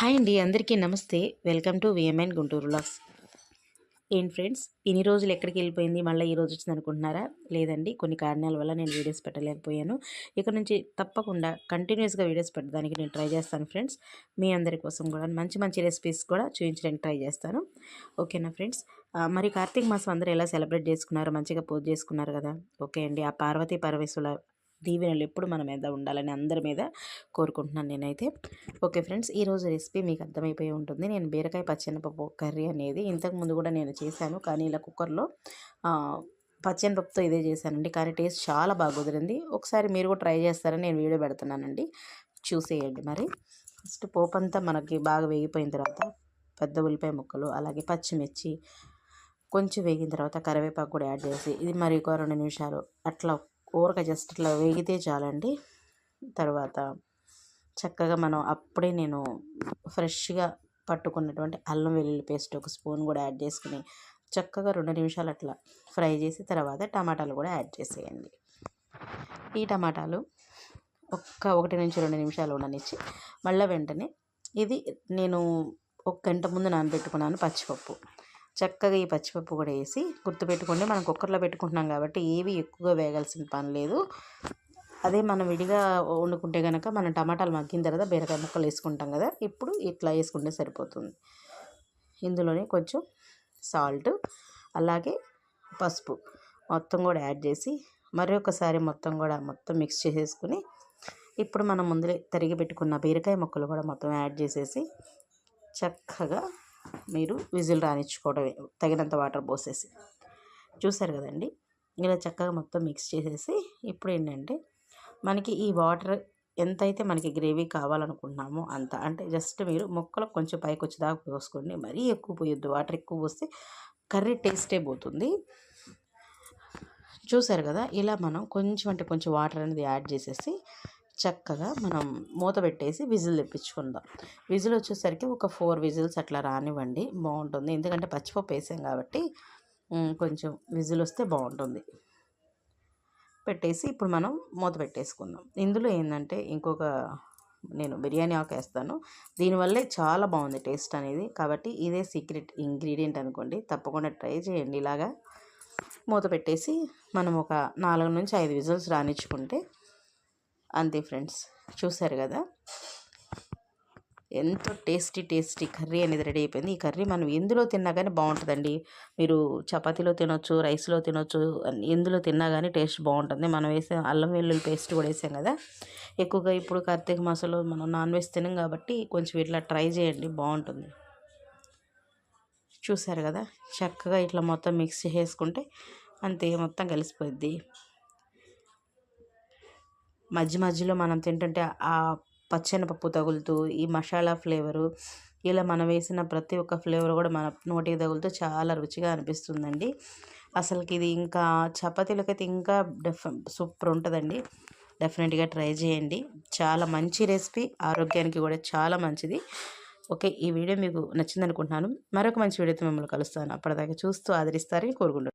Hi అండి అందరికీ నమస్తే. వెల్కమ్ టు విఎంఎన్ గుంటూరు లాస్ ఏం ఫ్రెండ్స్ ఇన్ని రోజులు ఎక్కడికి వెళ్ళిపోయింది? మళ్ళీ ఈ రోజు వచ్చింది అనుకుంటున్నారా? లేదండి కొన్ని కారణాల వల్ల నేను వీడియోస్ పెట్టలేకపోయాను. ఇక్కడ నుంచి తప్పకుండా కంటిన్యూస్గా వీడియోస్ పెట్టడానికి నేను ట్రై చేస్తాను ఫ్రెండ్స్. మీ అందరి కోసం కూడా మంచి మంచి రెసిపీస్ కూడా చూపించడానికి ట్రై చేస్తాను. ఓకేనా ఫ్రెండ్స్? మరి కార్తీక మాసం అందరూ ఎలా సెలబ్రేట్ చేసుకున్నారు మంచిగా పూజ చేసుకున్నారు కదా? ఓకే అండి ఆ పార్వతీ పరమేశ్వర దీవెనలు ఎప్పుడు మన మీద ఉండాలని అందరి మీద కోరుకుంటున్నాను నేనైతే. ఓకే ఫ్రెండ్స్ ఈరోజు రెసిపీ మీకు అర్థమైపోయి ఉంటుంది. నేను బీరకాయ పచ్చెనపప్పు కర్రీ అనేది ఇంతకుముందు కూడా నేను చేశాను. కానీ ఇలా కుక్కర్లో పచ్చెనపప్పుతో ఇదే చేశానండి. కానీ టేస్ట్ చాలా బాగా కుదిరింది. ఒకసారి మీరు కూడా ట్రై చేస్తారని నేను వీడియో పెడుతున్నానండి. చూసేయండి మరి. ఫస్ట్ పోపు అంతా మనకి బాగా వేగిపోయిన తర్వాత పెద్ద ఉల్లిపాయ ముక్కలు అలాగే పచ్చిమిర్చి కొంచెం వేగిన తర్వాత కరివేపాకు కూడా యాడ్ చేసి ఇది మరి ఒక రెండు నిమిషాలు అట్లా ఊరక జస్ట్ ఇట్లా వేగితే చాలండి. తర్వాత చక్కగా మనం అప్పుడే నేను ఫ్రెష్గా పట్టుకున్నటువంటి అల్లం వెల్లుల్లి పేస్ట్ ఒక స్పూన్ కూడా యాడ్ చేసుకుని చక్కగా రెండు నిమిషాలు అట్లా ఫ్రై చేసి తర్వాత టమాటాలు కూడా యాడ్ చేసేయండి. ఈ టమాటాలు ఒక్క ఒకటి నుంచి రెండు నిమిషాలు ఉండనిచ్చి మళ్ళీ వెంటనే ఇది నేను ఒక గంట ముందు నానబెట్టుకున్నాను పచ్చిపప్పు. చక్కగా ఈ పచ్చిపప్పు కూడా వేసి గుర్తుపెట్టుకోండి. మనం కుక్కర్లో పెట్టుకుంటున్నాం కాబట్టి ఏవి ఎక్కువగా వేగాల్సిన పని లేదు. అదే మనం విడిగా వండుకుంటే కనుక మనం టమాటాలు మగ్గిన తర్వాత బీరకాయ ముక్కలు వేసుకుంటాం కదా ఇప్పుడు ఇట్లా వేసుకుంటే సరిపోతుంది. ఇందులోనే కొంచెం సాల్ట్ అలాగే పసుపు మొత్తం కూడా యాడ్ చేసి మరి ఒకసారి మొత్తం కూడా మొత్తం మిక్స్ చేసేసుకుని ఇప్పుడు మనం ముందులే తరిగి పెట్టుకున్న బీరకాయ ముక్కలు కూడా మొత్తం యాడ్ చేసేసి చక్కగా మీరు విజిల్ రానిచ్చుకోవడమే తగినంత వాటర్ పోసేసి. చూసారు కదండి? ఇలా చక్కగా మొత్తం మిక్స్ చేసేసి ఇప్పుడు ఏంటంటే మనకి ఈ వాటర్ ఎంతైతే మనకి గ్రేవీ కావాలనుకుంటున్నామో అంత అంటే జస్ట్ మీరు మొక్కలు కొంచెం పైకి వచ్చేదాకా పోసుకోండి. మరీ ఎక్కువ పోయొద్దు. వాటర్ ఎక్కువ పోస్తే కర్రీ టేస్టే పోతుంది. చూసారు కదా? ఇలా మనం కొంచెం అంటే కొంచెం వాటర్ అనేది యాడ్ చేసేసి చక్కగా మనం మూత పెట్టేసి విజిల్ తెప్పించుకుందాం. విజిల్ వచ్చేసరికి ఒక ఫోర్ విజిల్స్ అట్లా రానివ్వండి బాగుంటుంది. ఎందుకంటే పచ్చిపప్పు వేసాం కాబట్టి కొంచెం విజిల్ వస్తే బాగుంటుంది. పెట్టేసి ఇప్పుడు మనం మూత పెట్టేసుకుందాం. ఇందులో ఏంటంటే ఇంకొక నేను బిర్యానీ ఆకు వేస్తాను. దీనివల్లే చాలా బాగుంది టేస్ట్ అనేది. కాబట్టి ఇదే సీక్రెట్ ఇంగ్రీడియంట్ అనుకోండి తప్పకుండా ట్రై చేయండి. ఇలాగా మూత పెట్టేసి మనం ఒక నాలుగు నుంచి ఐదు విజిల్స్ రానిచ్చుకుంటే అంతే ఫ్రెండ్స్. చూసారు కదా? ఎంతో టేస్టీ టేస్టీ కర్రీ అనేది రెడీ అయిపోయింది. ఈ కర్రీ మనం ఎందులో తిన్నా కానీ బాగుంటుందండి. మీరు చపాతీలో తినొచ్చు రైస్లో తినొచ్చు ఎందులో తిన్నా కానీ టేస్ట్ బాగుంటుంది. మనం వేసే అల్లం వెల్లుల్లి పేస్ట్ కూడా వేసాం కదా? ఎక్కువగా ఇప్పుడు కార్తీక మాసంలో మనం నాన్ వెజ్ తినం కాబట్టి కొంచెం ఇట్లా ట్రై చేయండి బాగుంటుంది. చూసారు కదా? చక్కగా ఇట్లా మొత్తం మిక్స్ చేసుకుంటే అంతే మొత్తం కలిసిపోద్ది మధ్య మధ్యలో మనం తింటుంటే ఆ పప్పు తగులుతూ ఈ మసాలా ఫ్లేవరు ఇలా మనం వేసిన ప్రతి ఒక్క ఫ్లేవర్ కూడా మన నోటికి తగులుతూ చాలా రుచిగా అనిపిస్తుందండి. అసలుకి ఇది ఇంకా చపాతీలకైతే ఇంకా డెఫ్ సూపర్ ఉంటుందండి. డెఫినెట్గా ట్రై చేయండి. చాలా మంచి రెసిపీ. ఆరోగ్యానికి కూడా చాలా మంచిది. ఓకే ఈ వీడియో మీకు నచ్చింది అనుకుంటున్నాను మరొక మంచి వీడియోతో మిమ్మల్ని కలుస్తాను. అప్పటిదాకా చూస్తూ ఆదరిస్తారని కోరుకుంటున్నాను.